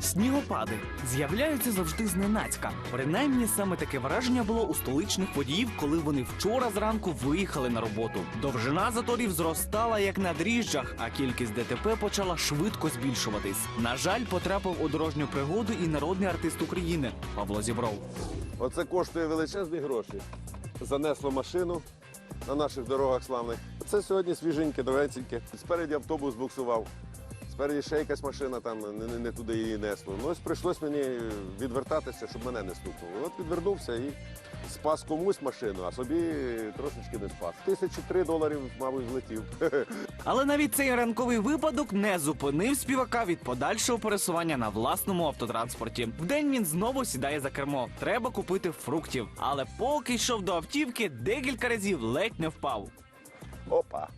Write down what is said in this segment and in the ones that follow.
Снігопади з'являються завжди зненацька. Принаймні саме таке враження було у столичних водіїв, коли вони вчора зранку виїхали на роботу. Довжина заторів зростала як на дріжджах, а кількість ДТП почала швидко збільшуватись. На жаль, потрапив у дорожню пригоду і народний артист України Павло Зібров. Оце коштує величезні гроші. Занесло машину на наших дорогах славних. Це сьогодні свіженьке, новеньке. Спереді автобус буксував. Спереді ще якась машина там не, не, не туди її несло. Ну ось прийшлось мені відвертатися, щоб мене не стукнуло. От відвернувся і спас комусь машину, а собі трошечки не спас. Тисячі три доларів, мабуть, злетів. Але навіть цей ранковий випадок не зупинив співака від подальшого пересування на власному автотранспорті. Вдень він знову сідає за кермо. Треба купити фруктів. Але поки йшов до автівки, декілька разів ледь не впав. Опа!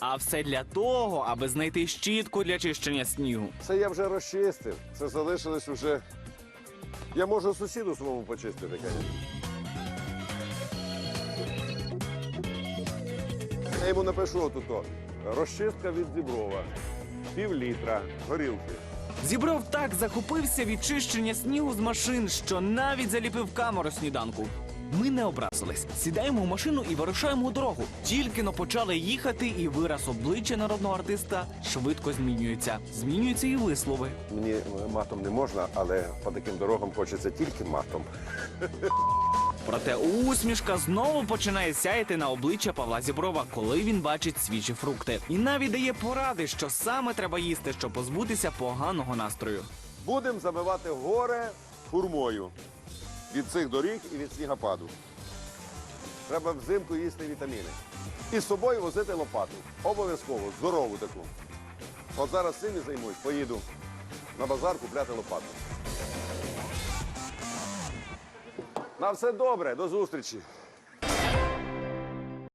А все для того, аби знайти щітку для чищення снігу. Це я вже розчистив. Це залишилось вже. Я можу сусіду своєму почистити, звісно. Я йому напишу отут. Розчистка від зіброва. Пів літра горілки. Зібров так захопився від чищення снігу з машин, що навіть заліпив камеру сніданку. Ми не образились. Сідаємо в машину і вирушаємо у дорогу. Тільки но почали їхати, і вираз обличчя народного артиста швидко змінюється. Змінюються і вислови. Мені матом не можна, але по таким дорогам хочеться тільки матом. Проте усмішка знову починає сяяти на обличчя Павла Зіброва, коли він бачить свіжі фрукти. І навіть дає поради, що саме треба їсти, щоб позбутися поганого настрою. Будемо забивати горе хурмою від цих доріг і від снігопаду. Треба взимку їсти вітаміни. І з собою возити лопату. Обов'язково, здорову таку. От зараз цим і займусь, поїду на базар купляти лопату. На все добре, до зустрічі.